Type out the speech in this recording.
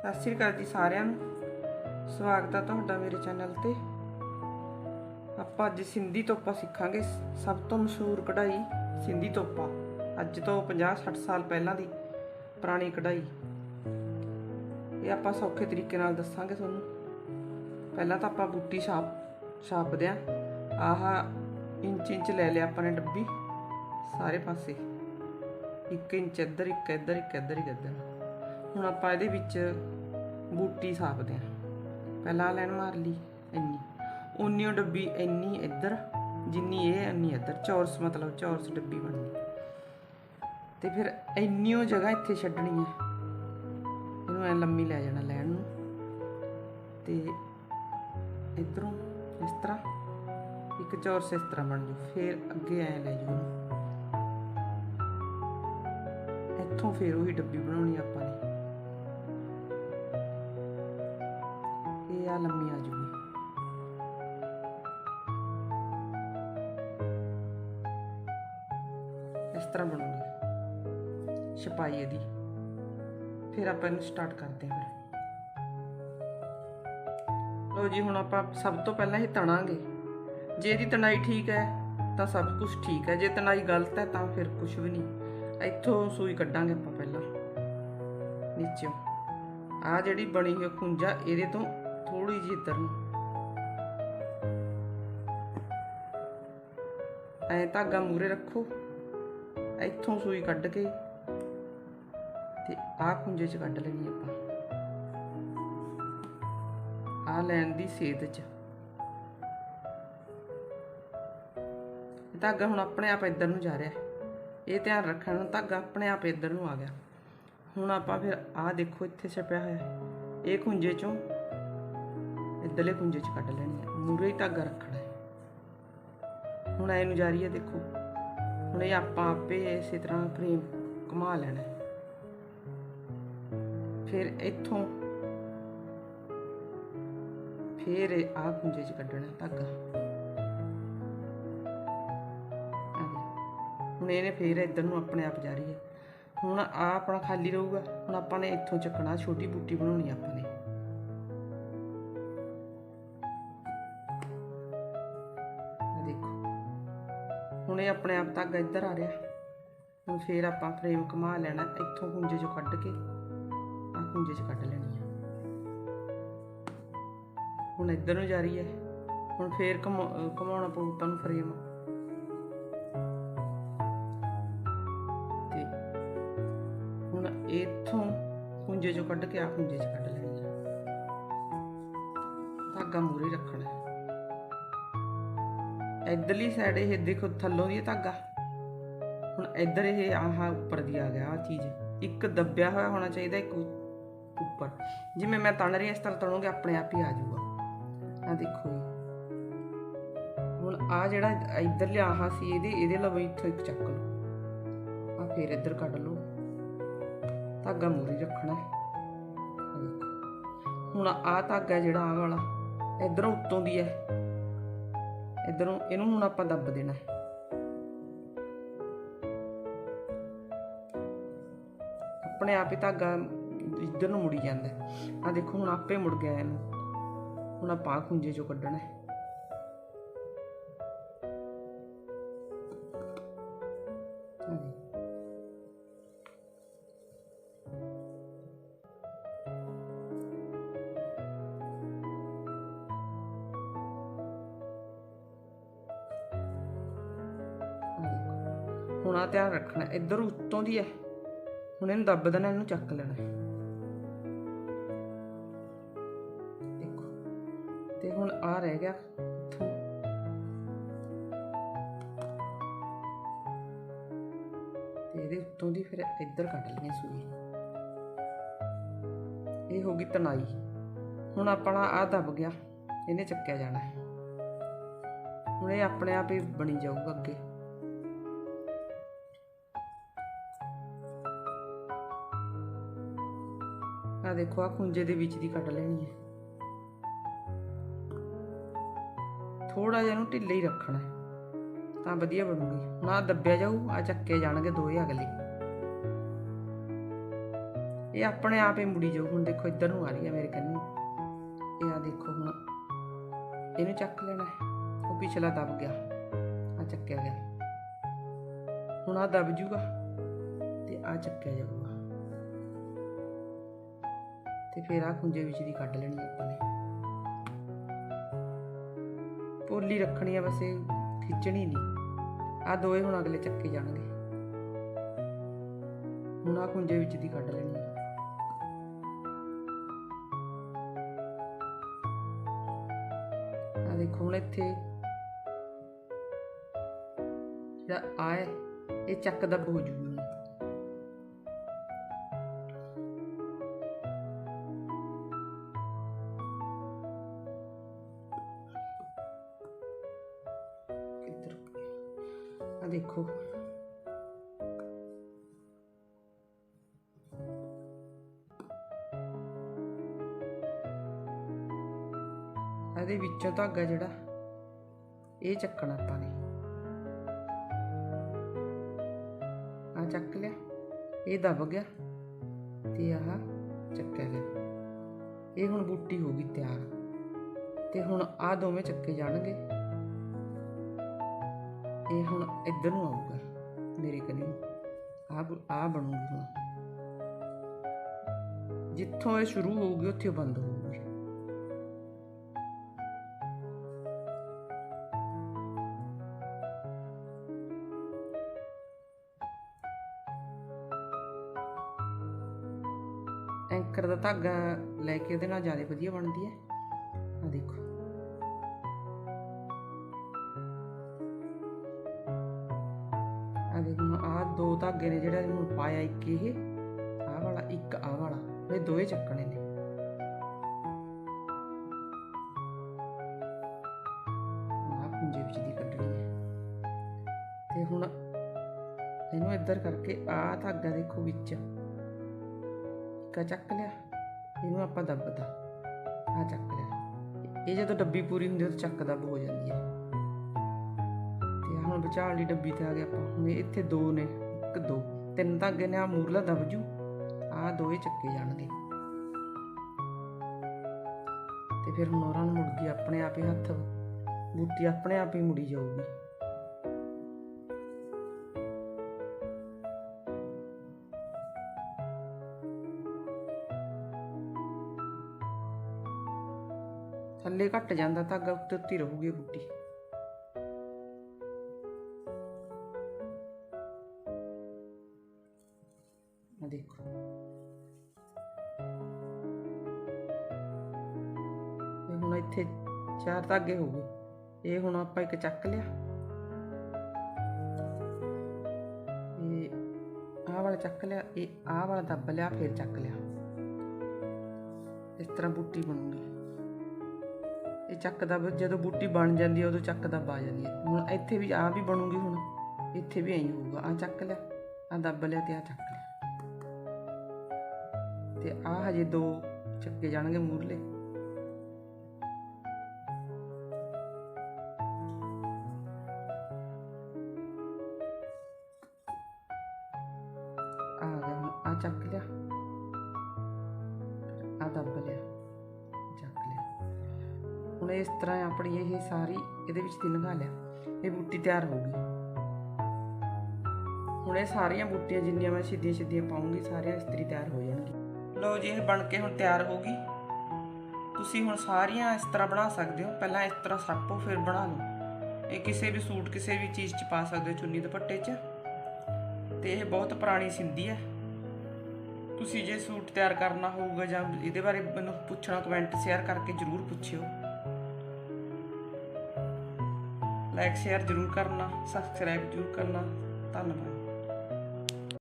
ਸਤਿ ਸ਼੍ਰੀ ਅਕਾਲ ਜੀ ਸਾਰਿਆਂ ਨੂੰ। ਸਵਾਗਤ ਹੈ ਤੁਹਾਡਾ ਮੇਰੇ ਚੈਨਲ ਤੇ। ਆਪਾਂ ਅੱਜ ਸਿੰਧੀ ਤੋਪਾ ਸਿੱਖਾਂਗੇ। ਸਭ ਤੋਂ ਮਸ਼ਹੂਰ ਕਢਾਈ ਸਿੰਧੀ ਤੋਪਾ। ਅੱਜ ਤੋਂ 50 60 ਸਾਲ ਪਹਿਲਾਂ ਦੀ ਪੁਰਾਣੀ ਕਢਾਈ। ਇਹ ਆਪਾਂ ਸੌਖੇ ਤਰੀਕੇ ਨਾਲ ਦੱਸਾਂਗੇ ਤੁਹਾਨੂੰ। ਪਹਿਲਾਂ ਤਾਂ ਆਪਾਂ ਬੂਟੀ ਛਾਪ ਛਾਪਦੇ ਆਂ। ਆਹ ਇੰਚ ਇੰਚ ਲੈ ਲਿਆ ਆਪਾਂ ਨੇ ਡੱਬੀ। ਸਾਰੇ ਪਾਸੇ। 1 ਇੰਚ ਇੱਧਰ, ਇੱਕ ਇੱਧਰ ਇੱਕ ਇੱਧਰ ਇੱਕ ਇੱਧਰ। ਹੁਣ ਆਪਾਂ ਇਹਦੇ ਵਿੱਚ ਬੂਟੀ ਸਾਪਦੇ ਆਂ ਪਹਿਲਾਂ ਆਹ ਲਾਈਨ ਮਾਰ ਲਈ, ਇੰਨੀ। ਉਨੀ ਉਹ ਡੱਬੀ ਇੰਨੀ ਇੱਧਰ, ਜਿੰਨੀ ਇਹ ਇੰਨੀ ਇੱਧਰ। ਚੌਰਸ ਮਤਲਬ ਚੌਰਸ ਡੱਬੀ ਬਣਨੀ ਤੇ ਫਿਰ ਇੰਨੀ ਉਹ ਜਗ੍ਹਾ ਇੱਥੇ ਛੱਡਣੀ ਹੈ। ਇਹਨੂੰ ਐ ਲੰਮੀ ਲੈ ਜਾਣਾ ਲੈਣ ਨੂੰ। ਤੇ ਇਧਰੋਂ ਇਸ ਤਰ੍ਹਾਂ, ਇੱਕ ਚੌਰਸ ਇਸ ਤਰ੍ਹਾਂ ਬਣ ਜੂ ਫਿਰ ਅੱਗੇ ਐ ਲੈ ਜੂ ਇੱਥੋਂ ਫਿਰ ਉਹੀ ਡੱਬੀ ਬਣਾਉਣੀ ਆਪਾਂ ਨੇ। ਇਹ ਆ ਲੰਮੀ ਆ ਜੂਗੀ ਇਸ ਤਰ੍ਹਾਂ ਬਣੂਗੀ ਛਪਾਈ ਇਹਦੀ ਫਿਰ ਆਪਾਂ ਇਹਨੂੰ ਸਟਾਰਟ ਕਰਦੇ ਹਾਂ ਫਿਰ ਲੋ ਜੀ ਹੁਣ ਆਪਾਂ ਸਭ ਤੋਂ ਪਹਿਲਾਂ ਇਹ ਤਣਾਂਗੇ ਜੇ ਇਹਦੀ ਤਣਾਈ ਠੀਕ ਹੈ ਤਾਂ ਸਭ ਕੁਝ ਠੀਕ ਹੈ ਜੇ ਤਣਾਈ ਗਲਤ ਹੈ ਤਾਂ ਫਿਰ ਕੁਝ ਵੀ ਨਹੀਂ ਇੱਥੋਂ ਸੂਈ ਕੱਢਾਂਗੇ ਆਪਾਂ ਪਹਿਲਾਂ ਨੀਚੋਂ ਆ ਜਿਹੜੀ ਬਣੀ ਹੋਈ ਖੁੰਝਾ ਇਹਦੇ ਤੋਂ ਥੋੜੀ ਜਿਹੀ ਇੱਧਰ ਨੂੰ ਐ ਧਾਗਾ ਮੂਰੇ ਰੱਖੋ, ਇੱਥੋਂ ਸੂਈ ਕੱਢ ਕੇ ਤੇ ਆਹ ਖੁੰਝੇ 'ਚ ਕੱਢ ਲੈਣੀ ਆਪਾਂ। ਆ ਲੈਣ ਦੀ ਸੇਧ 'ਚ। ਧਾਗਾ ਹੁਣ ਆਪਣੇ ਆਪ ਇੱਧਰ ਨੂੰ ਜਾ ਰਿਹਾ। ਇਹ ਧਿਆਨ ਰੱਖਣਾ ਧਾਗਾ ਆਪਣੇ ਆਪ ਇੱਧਰ ਨੂੰ ਆ ਗਿਆ। ਹੁਣ ਆਪਾਂ ਫਿਰ ਆਹ ਦੇਖੋ ਇੱਥੇ ਛਪਿਆ ਹੋਇਆ। ਇਹ ਖੁੰਝੇ 'ਚੋਂ ਇੱਧਰਲੇ ਕੁੰਜੇ 'ਚ ਕੱਢ ਲੈਣੀ ਹੈ ਮੂਰੇ ਹੀ ਧਾਗਾ ਰੱਖਣਾ ਹੈ। ਹੁਣ ਐ ਨੂੰ ਜਾ ਰਹੀ ਹੈ ਦੇਖੋ। ਹੁਣ ਇਹ ਆਪਾਂ ਆਪੇ ਇਸੇ ਤਰ੍ਹਾਂ ਫਰੇਮ ਘੁਮਾ ਲੈਣਾ ਹੈ। ਫਿਰ ਇੱਥੋਂ ਫਿਰ ਆਹ ਕੁੰਜੇ 'ਚ ਕੱਢਣਾ ਧਾਗਾ। ਹੁਣ ਇਹਨੇ ਫੇਰ ਇੱਧਰ ਨੂੰ ਆਪਣੇ ਆਪ ਜਾ ਰਹੀ ਹੈ। ਹੁਣ ਆ ਆਪਣਾ ਖਾਲੀ ਰਹੂਗਾ। ਹੁਣ ਆਪਾਂ ਨੇ ਇੱਥੋਂ ਚੱਕਣਾ, ਛੋਟੀ ਬੂਟੀ ਬਣਾਉਣੀ ਆਪਾਂ ਨੇ। ਇਹ ਆਪਣੇ ਆਪ ਧਾਗਾ ਇੱਧਰ ਆ ਰਿਹਾ। ਹੁਣ ਫੇਰ ਆਪਾਂ ਫਰੇਮ ਘੁਮਾ ਲੈਣਾ, ਇੱਥੋਂ ਕੁੰਜੇ ਚੋਂ ਕੱਢ ਕੇ ਆ ਕੁੰਜੇ ਚ ਕੱਢ ਲੈਣੀ ਹੁਣ ਇੱਧਰ ਨੂੰ ਜਾ ਰਹੀ ਹੈ। ਹੁਣ ਫੇਰ ਘੁਮਾ- ਘੁਮਾਉਣਾ ਪਊ ਆਪਾਂ ਨੂੰ ਫਰੇਮ ਤੇ ਹੁਣ ਇੱਥੋਂ ਕੁੰਜੇ ਚੋਂ ਕੱਢ ਕੇ ਆ ਕੁੰਜੇ ਚ ਕੱਢ ਲੈਣੀ ਆ। ਧਾਗਾ ਮੂਰੇ ਰੱਖਣਾ। ਇੱਧਰਲੀ ਸਾਈਡ ਇਹ ਦੇਖੋ ਥੱਲੋਂ ਦੀ ਇਹ ਧਾਗਾ। ਹੁਣ ਇੱਧਰ ਇਹ ਆਹ ਉੱਪਰ ਦੀ ਆ ਗਿਆ ਆ ਚੀਜ਼। ਇੱਕ ਦੱਬਿਆ ਹੋਇਆ ਹੋਣਾ ਚਾਹੀਦਾ ਇੱਕ ਉੱਪਰ। ਜਿਵੇਂ ਮੈਂ ਤਣ ਰਹੀ ਹਾਂ, ਇਸ ਤਰ੍ਹਾਂ ਤਣੋਗੇ ਆਪਣੇ ਆਪ ਹੀ ਆ ਜਾਊਗਾ। ਆ ਦੇਖੋ ਹੁਣ ਆ ਜਿਹੜਾ ਇੱਧਰ ਲਿਆ ਆਹ ਸੀ ਇਹਦੇ ਇਹਦੇ ਲਵੋ ਇੱਥੋਂ ਇੱਕ ਚੱਕ ਲਓ। ਆ ਫੇਰ ਇੱਧਰ ਕੱਢ ਲਓ। ਧਾਗਾ ਮੂਰੀ ਰੱਖਣਾ ਹੈ। ਆਹ ਹੁਣ ਆ ਧਾਗਾ ਜਿਹੜਾ ਆ ਵਾਲਾ ਇਧਰੋਂ ਉੱਤੋਂ ਦੀ ਹੈ। ਇਧਰੋਂ ਇਹਨੂੰ ਹੁਣ ਆਪਾਂ ਦੱਬ ਦੇਣਾ ਹੈ। ਆਪਣੇ ਆਪ ਹੀ ਧਾਗਾ ਇੱਧਰ ਨੂੰ ਮੁੜੀ ਜਾਂਦਾ ਆ ਦੇਖੋ ਹੁਣ ਆਪੇ ਮੁੜ ਗਿਆ ਇਹਨੂੰ। ਹੁਣ ਆਪਾਂ ਆਹ ਖੁੰਝੇ ਚੋਂ ਕੱਢਣਾ ਹੈ। ਹੁਣ ਧਿਆਨ ਰੱਖਣਾ, ਇੱਧਰ ਉੱਤੋਂ ਦੀ ਹੈ ਹੁਣ ਇਹਨੂੰ ਦੱਬ ਦੇਣਾ, ਇਹਨੂੰ ਚੱਕ ਲੈਣਾ। ਦੇਖੋ, ਤੇ ਹੁਣ ਆ ਰਹਿ ਗਿਆ। ਤੇ ਇਹਦੇ ਉੱਤੋਂ ਦੀ ਫਿਰ ਇੱਧਰ ਕੱਢ ਲੈਣੀ ਸੂਈ ਇਹ ਹੋ ਗਈ ਤਣਾਈ। ਹੁਣ ਆਪਣਾ ਆ ਦੱਬ ਗਿਆ, ਇਹਨੇ ਚੱਕਿਆ ਜਾਣਾ। ਹੁਣ ਇਹ ਆਪਣੇ ਆਪ ਹੀ ਬਣੀ ਜਾਊਗਾ ਅੱਗੇ। ਆ ਦੇਖੋ ਆ ਖੁੰਝੇ ਦੇ ਵਿੱਚ ਦੀ ਕੱਟ ਲੈਣੀ ਹੈ। ਥੋੜਾ ਜਿਹਾ ਇਹਨੂੰ ਢਿੱਲੇ ਹੀ ਰੱਖਣਾ ਹੈ, ਤਾਂ ਵਧੀਆ ਬਣੂਗੀ। ਨਾ ਦੱਬਿਆ ਜਾਊ ਆ ਚੱਕੇ ਜਾਣਗੇ ਦੋਏ ਅਗਲੇ। ਇਹ ਆਪਣੇ ਆਪ ਹੀ ਮੁੜੀ ਜਾਊ। ਹੁਣ ਦੇਖੋ, ਇੱਧਰ ਨੂੰ ਆ ਰਹੀ ਹੈ ਮੇਰੇ ਕੰਨੀ। ਇਹ ਆ ਦੇਖੋ ਹੁਣ, ਇਹਨੂੰ ਚੱਕ ਲੈਣਾ ਹੈ। ਉਹ ਪਿਛਲਾ ਦੱਬ ਗਿਆ। ਆ ਚੱਕਿਆ ਗਿਆ। ਹੁਣ ਆ ਦੱਬ ਜੂਗਾ ਤੇ ਆ ਚੱਕਿਆ ਜਾਊਗਾ। ਤੇ ਫਿਰ ਆ ਖੁੰਝੇ ਵਿੱਚ ਦੀ ਕੱਢ ਲੈਣੀ ਆਪਾਂ ਨੇ। ਪੋਲੀ ਰੱਖਣੀ ਆ ਬਸ ਇਹ, ਖਿੱਚਣੀ ਨਹੀਂ। ਆ ਦੋਏ ਹੁਣ ਅਗਲੇ ਚੱਕੇ ਜਾਣਗੇ। ਹੁਣ ਆ ਖੁੰਝੇ ਵਿੱਚ ਦੀ ਕੱਢ ਲੈਣੀ ਆ। ਦੇਖੋ ਹੁਣ ਇੱਥੇ ਜਿਹੜਾ ਆ ਇਹ ਚੱਕ ਦਾ ਹੋ ਜੂਗਾ ਵਿੱਚੋਂ ਧਾਗਾ ਜਿਹੜਾ, ਇਹ ਚੱਕਣਾ ਆਪਾਂ ਨੇ। ਆ ਚੱਕ ਲਿਆ, ਇਹ ਦਬ ਗਿਆ ਤੇ ਆਹ ਚੱਕਿਆ ਗਿਆ। ਇਹ ਹੁਣ ਬੂਟੀ ਹੋ ਗਈ ਤਿਆਰ ਤੇ ਹੁਣ ਆ ਦੋਵੇਂ ਚੱਕੇ ਜਾਣਗੇ। ਇਹ ਹੁਣ ਇੱਧਰ ਨੂੰ ਆਊਗਾ, ਮੇਰੇ ਕਨੀ ਆ ਆ ਬਣੂਗੀ ਹੁਣ। ਜਿੱਥੋਂ ਇਹ ਸ਼ੁਰੂ ਹੋਊਗੀ, ਉੱਥੇ ਬੰਦ ਹੋਊਗੀ। ਧਾਗਾ ਲੈ ਕੇ ਉਹਦੇ ਨਾਲ ਜ਼ਿਆਦਾ ਵਧੀਆ ਬਣਦੀ ਹੈ। ਆ ਦੇਖੋ। ਆ ਦੇਖੋ ਆ ਦੋ ਧਾਗੇ ਨੇ ਜਿਹੜਾ ਹੁਣ ਪਾਇਆ ਇੱਕ ਇਹ ਆ ਵਾਲਾ, ਇੱਕ ਆ ਵਾਲਾ। ਇਹ ਦੋਏ ਚੱਕਣੇ ਨੇ। ਆ ਪੁੰਜੇ ਵਿੱਚ ਦੀ ਕੱਢਣੀ ਹੈ। ਤੇ ਹੁਣ ਇਹਨੂੰ ਇੱਧਰ ਕਰਕੇ ਆ ਧਾਗਾ ਦੇਖੋ ਵਿੱਚ। ਇੱਕਾ ਚੱਕ ਲਿਆ। ਇਹਨੂੰ ਆਪਾਂ ਦੱਬਦਾ। ਆ ਚੱਕ ਇਹ ਜਦੋਂ ਡੱਬੀ ਪੂਰੀ ਹੁੰਦੀ ਹੈ ਚੱਕ ਦੱਬ ਹੋ ਜਾਂਦੀ ਹੈ ਤੇ ਆਹ ਹੁਣ ਵਿਚਾਲ ਵਾਲੀ ਡੱਬੀ ਤੇ ਆ ਗਿਆ ਆਪਾਂ। ਹੁਣ ਇੱਥੇ ਦੋ ਨੇ, ਇੱਕ ਦੋ। ਤਿੰਨ ਤਾਂ ਅੱਗੇ ਨੇ ਆ ਮੂਰਲਾ ਦੱਬ ਜੂ। ਆ ਦੋਏ ਚੱਕੇ ਜਾਣਗੇ। ਤੇ ਫਿਰ ਹੁਣ ਉਹਨਾਂ ਨੂੰ ਮੁੜ ਗਈ ਆਪਣੇ ਆਪ ਹੀ ਹੱਥ, ਬੂਟੀ ਆਪਣੇ ਆਪ ਹੀ ਮੁੜੀ ਜਾਊਗੀ। ਥੱਲੇ ਘੱਟ ਜਾਂਦਾ ਧਾਗਾ ਉੱਤੇ ਉੱਤੇ ਹੀ ਰਹੂਗੀ ਬੂਟੀ ਆ ਦੇਖੋ। ਇਹ ਹੁਣ ਇੱਥੇ ਚਾਰ ਧਾਗੇ ਹੋ ਗਏ ਇਹ ਹੁਣ ਆਪਾਂ ਇੱਕ ਚੱਕ ਲਿਆ। ਇਹ ਆਹ ਵਾਲਾ ਚੱਕ ਲਿਆ, ਇਹ ਆਹ ਵਾਲਾ ਦੱਬ ਲਿਆ, ਫਿਰ ਚੱਕ ਲਿਆ। ਇਸ ਤਰ੍ਹਾਂ ਬੂਟੀ ਬਣੂਗੀ। ਇਹ ਚੱਕ ਦਾ ਜਦੋਂ ਬੂਟੀ ਬਣ ਜਾਂਦੀ ਹੈ ਉਦੋਂ ਚੱਕ ਦਾ ਆ ਜਾਂਦੀ ਹੈ ਹੁਣ ਇੱਥੇ ਵੀ ਆ ਵੀ ਬਣੂਗੀ ਹੁਣ। ਇੱਥੇ ਵੀ ਐਂ ਹੋਊਗਾ। ਆ ਚੱਕ ਲਿਆ ਆ ਦੱਬ ਲਿਆ ਤੇ ਆ ਚੱਕ ਲਿਆ ਤੇ ਆ ਹਜੇ ਦੋ ਚੱਕੇ ਜਾਣਗੇ ਮੂਰਲੇ। ਆ ਗਿਆ ਆ ਚੱਕ ਲਿਆ। ਆ ਦੱਬ ਲਿਆ। ਹੁਣ ਇਸ ਤਰ੍ਹਾਂ ਆਪਣੀ ਇਹ ਸਾਰੀ ਇਹਦੇ ਵਿੱਚ ਦੀ ਲੰਘਾ ਲਿਆ। ਇਹ ਬੂਟੀ ਤਿਆਰ ਹੋ ਗਈ। ਹੁਣ ਇਹ ਸਾਰੀਆਂ ਬੂਟੀਆਂ ਜਿੰਨੀਆਂ ਮੈਂ ਸਿੱਧੀਆਂ ਸਿੱਧੀਆਂ ਪਾਉਂਗੀ, ਸਾਰੀਆਂ ਇਸਤਰੀ ਤਿਆਰ ਹੋ ਜਾਣਗੀਆਂ। ਲਓ ਜੀ, ਇਹ ਬਣ ਕੇ ਹੁਣ ਤਿਆਰ ਹੋ ਗਈ। ਤੁਸੀਂ ਹੁਣ ਸਾਰੀਆਂ ਇਸ ਤਰ੍ਹਾਂ ਬਣਾ ਸਕਦੇ ਹੋ। ਪਹਿਲਾਂ ਇਸ ਤਰ੍ਹਾਂ ਸਾਪੋ ਫਿਰ ਬਣਾ ਲਓ। ਇਹ ਕਿਸੇ ਵੀ ਸੂਟ, ਕਿਸੇ ਵੀ ਚੀਜ਼ 'ਚ ਪਾ ਸਕਦੇ ਹੋ ਚੁੰਨੀ ਦੁਪੱਟੇ 'ਚ। ਤੇ ਇਹ ਬਹੁਤ ਪੁਰਾਣੀ ਸਿੰਧੀ ਹੈ। ਤੁਸੀਂ ਜੇ ਸੂਟ ਤਿਆਰ ਕਰਨਾ ਹੋਊਗਾ ਜਾਂ ਇਹਦੇ ਬਾਰੇ ਮੈਨੂੰ ਪੁੱਛਣਾ ਕਮੈਂਟ ਸ਼ੇਅਰ ਕਰਕੇ ਜਰੂਰ ਪੁੱਛਿਓ। ਲਾਈਕ ਸ਼ੇਅਰ ਜਰੂਰ ਕਰਨਾ ਸਬਸਕ੍ਰਾਈਬ ਜਰੂਰ ਕਰਨਾ। ਧੰਨਵਾਦ।